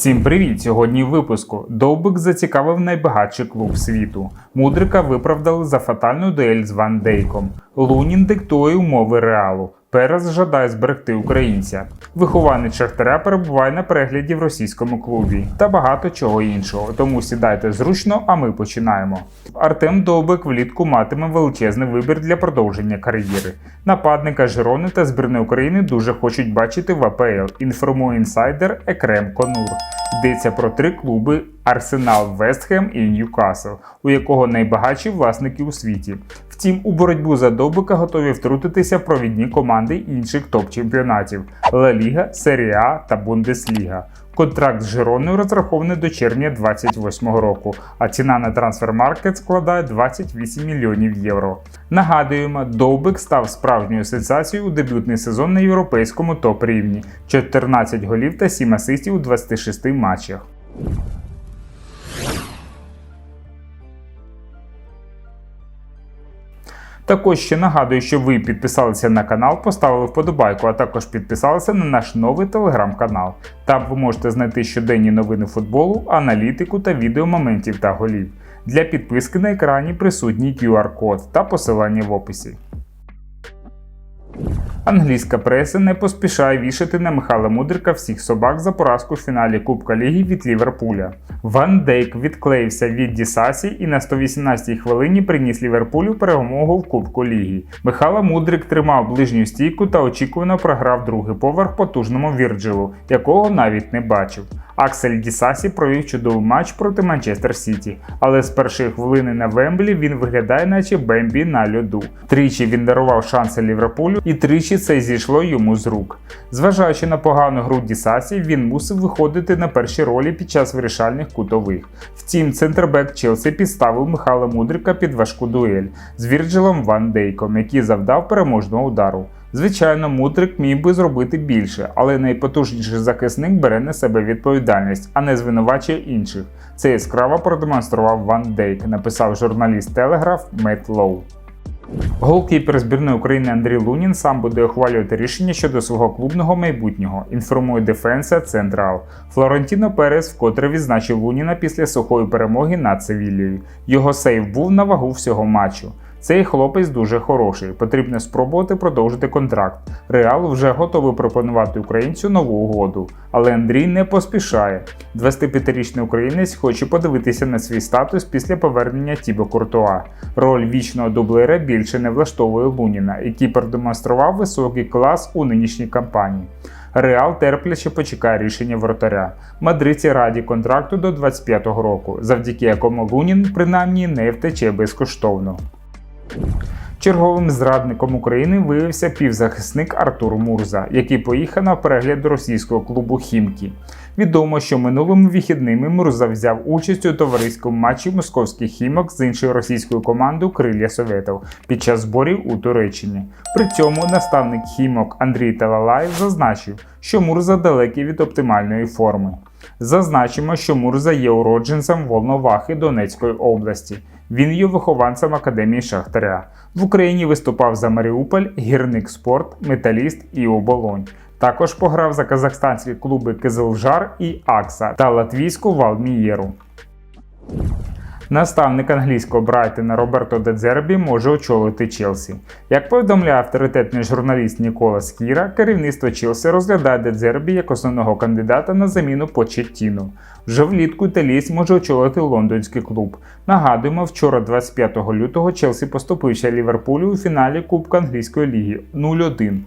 Всім привіт! Сьогодні в випуску Довбик зацікавив найбагатший клуб світу. Мудрика виправдали за фатальну дуель з Ван Дейком. Лунін диктує умови реалу. Перес жадає зберегти українця. Вихованець Шахтаря перебуває на перегляді в російському клубі та багато чого іншого. Тому сідайте зручно, а ми починаємо. Артем Довбик влітку матиме величезний вибір для продовження кар'єри. Нападника Жирони та збірної України дуже хочуть бачити в АПЛ. Інформує інсайдер Екрем Конур. Йдеться про три клуби: Арсенал, Вестхем і Ньюкасл, у якого найбагатші власники у світі. Втім, у боротьбу за Довбика готові втрутитися провідні команди інших топ-чемпіонатів Ла Ліга, Серія А та Бундесліга. Контракт з Жироною розрахований до червня 2028 року, а ціна на трансфермаркет складає 28 мільйонів євро. Нагадуємо, Довбик став справжньою сенсацією у дебютний сезон на європейському топ-рівні 14 голів та 7 асистів у 26 матчах. Також ще нагадую, що ви підписалися на канал, поставили вподобайку, а також підписалися на наш новий телеграм-канал. Там ви можете знайти щоденні новини футболу, аналітику та відео моментів та голів. Для підписки на екрані присутній QR-код та посилання в описі. Англійська преса не поспішає вішати на Михайла Мудрика всіх собак за поразку в фіналі Кубка Ліги від Ліверпуля. Ван Дейк відклеївся від Дісасі і на 118-й хвилині приніс Ліверпулю перемогу в Кубку Ліги. Михайло Мудрик тримав ближню стійку та очікувано програв другий поверх потужному Вірджилу, якого навіть не бачив. Аксель Дісасі провів чудовий матч проти Манчестер Сіті, але з першої хвилини на Вемблі він виглядає, наче Бембі на льоду. Тричі він дарував шанси Ліверпулю, і тричі це зійшло йому з рук. Зважаючи на погану гру Дісасі, він мусив виходити на перші ролі під час вирішальних кутових. Втім, центрбек Челсі підставив Михайла Мудрика під важку дуель з Вірджилом Ван Дейком, який завдав переможного удару. Звичайно, Мудрик міг би зробити більше, але найпотужніший захисник бере на себе відповідальність, а не звинувачує інших. Це яскраво продемонстрував Ван Дейк, написав журналіст Телеграф Мет Лоу. Голкіпер збірної України Андрій Лунін сам буде ухвалювати рішення щодо свого клубного майбутнього. Інформує Дефенса Централ. Флорентіно Перес вкотре відзначив Луніна після сухої перемоги над Севілією. Його сейв був на вагу всього матчу. Цей хлопець дуже хороший. Потрібно спробувати продовжити контракт. Реал вже готовий пропонувати українцю нову угоду, але Андрій не поспішає. 25-річний українець хоче подивитися на свій статус після повернення Тібо Куртуа. Роль вічного дублера більше не влаштовує Луніна, який продемонстрував високий клас у нинішній кампанії. Реал терпляче почекає рішення вратаря. Мадридці раді контракту до 25-го року, завдяки якому Лунін принаймні не втече безкоштовно. Черговим зрадником України виявився півзахисник Артур Мурза, який поїхав на перегляд до російського клубу Хімкі. Відомо, що минулими вихідними Мурза взяв участь у товариському матчі московських хімок з іншою російською командою Крилля Советов під час зборів у Туреччині. При цьому наставник хімок Андрій Талалаєв зазначив, що Мурза далекий від оптимальної форми. Зазначимо, що Мурза є уродженцем Волновахи Донецької області. Він є вихованцем Академії Шахтаря. В Україні виступав за Маріуполь, Гірник Спорт, Металіст і Оболонь. Також пограв за казахстанські клуби Кизилжар і Акса та латвійську Валмієру. Наставник англійського Брайтона Роберто Дедзербі може очолити Челсі. Як повідомляє авторитетний журналіст Нікола Скіра, керівництво Челсі розглядає Дедзербі як основного кандидата на заміну Почеттіну. Вже влітку італієць може очолити лондонський клуб. Нагадуємо, вчора, 25 лютого, Челсі поступився Ліверпулю у фіналі Кубка англійської ліги 0-1.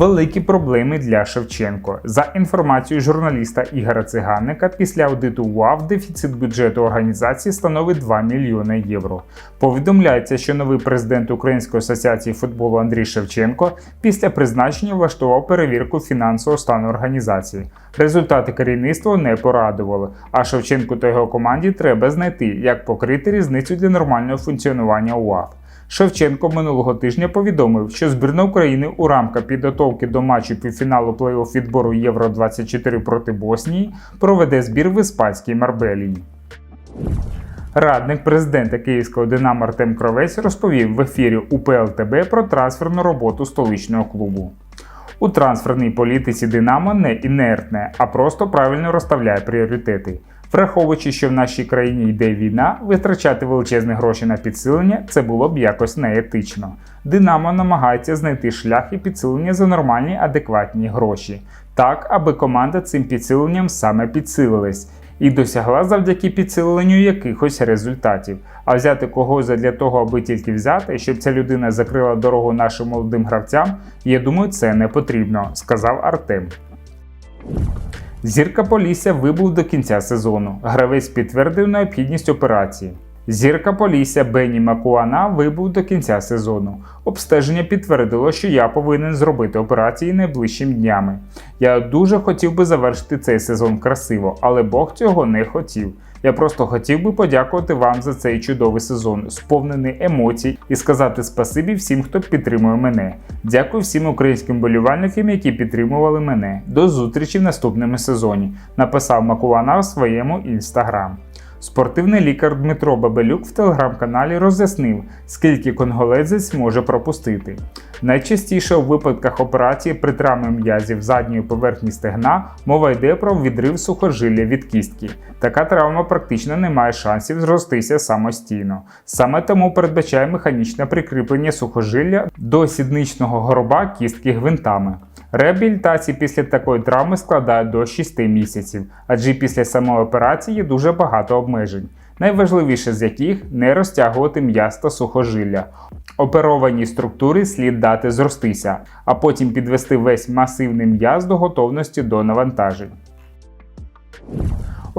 Великі проблеми для Шевченко. За інформацією журналіста Ігора Циганника, після аудиту УАВ дефіцит бюджету організації становить 2 мільйони євро. Повідомляється, що новий президент Української асоціації футболу Андрій Шевченко після призначення влаштував перевірку фінансового стану організації. Результати керівництва не порадували, а Шевченку та його команді треба знайти, як покрити різницю для нормального функціонування УАВ. Шевченко минулого тижня повідомив, що збірна України у рамках підготовки до матчу півфіналу плей-офф відбору Євро 24 проти Боснії проведе збір в іспанській Марбелії. Радник президента Київського Динамо Артем Кровець розповів в ефірі УПЛ ТБ про трансферну роботу столичного клубу. У трансферній політиці Динамо не інертне, а просто правильно розставляє пріоритети. Враховуючи, що в нашій країні йде війна, витрачати величезні гроші на підсилення це було б якось неетично. Динамо намагається знайти шляхи підсилення за нормальні адекватні гроші, так аби команда цим підсиленням саме підсилилась і досягла завдяки підсиленню якихось результатів. А взяти когось для того, аби тільки взяти, щоб ця людина закрила дорогу нашим молодим гравцям, я думаю, це не потрібно, сказав Артем. Зірка Полісся вибув до кінця сезону. Гравець підтвердив необхідність операції. Зірка Полісся Бенні Макуана вибув до кінця сезону. Обстеження підтвердило, що я повинен зробити операції найближчими днями. Я дуже хотів би завершити цей сезон красиво, але Бог цього не хотів. Я просто хотів би подякувати вам за цей чудовий сезон, сповнений емоцій, і сказати спасибі всім, хто підтримує мене. Дякую всім українським болівальникам, які підтримували мене. До зустрічі в наступному сезоні. Написав Макуана в своєму інстаграм. Спортивний лікар Дмитро Бабелюк в телеграм-каналі роз'яснив, скільки конголезець може пропустити. Найчастіше у випадках операції при травмі м'язів задньої поверхні стегна мова йде про відрив сухожилля від кістки. Така травма практично не має шансів зростися самостійно. Саме тому передбачає механічне прикріплення сухожилля до сідничного гороба кістки гвинтами. Реабілітації після такої травми складає до 6 місяців, адже після самої операції є дуже багато обмежень, найважливіше з яких не розтягувати м'яз та сухожилля. Оперованій структурі слід дати зростися, а потім підвести весь масивний м'яз до готовності до навантажень.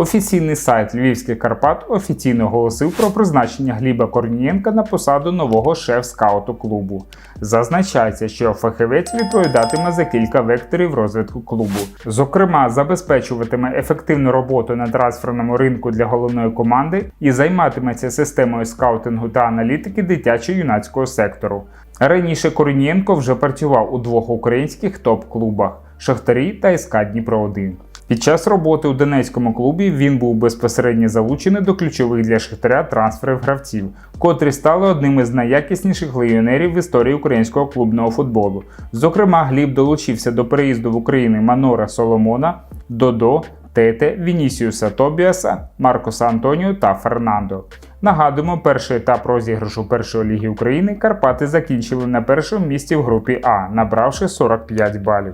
Офіційний сайт Львівських Карпат офіційно оголосив про призначення Гліба Корнієнка на посаду нового шеф-скауту клубу. Зазначається, що фахівець відповідатиме за кілька векторів розвитку клубу. Зокрема, забезпечуватиме ефективну роботу на трансферному ринку для головної команди і займатиметься системою скаутингу та аналітики дитячо-юнацького сектору. Раніше Корнієнко вже працював у двох українських топ-клубах Шахтарі та СК Дніпро 1 під час роботи у Донецькому клубі він був безпосередньо залучений до ключових для Шахтаря трансферів гравців, котрі стали одним із найякісніших легіонерів в історії українського клубного футболу. Зокрема, Гліб долучився до переїзду в Україну Манора Соломона, Додо, Тете, Вінісіуса Тобіаса, Маркоса Антоніо та Фернандо. Нагадуємо, перший етап розіграшу першої ліги України Карпати закінчили на першому місці в групі А, набравши 45 балів.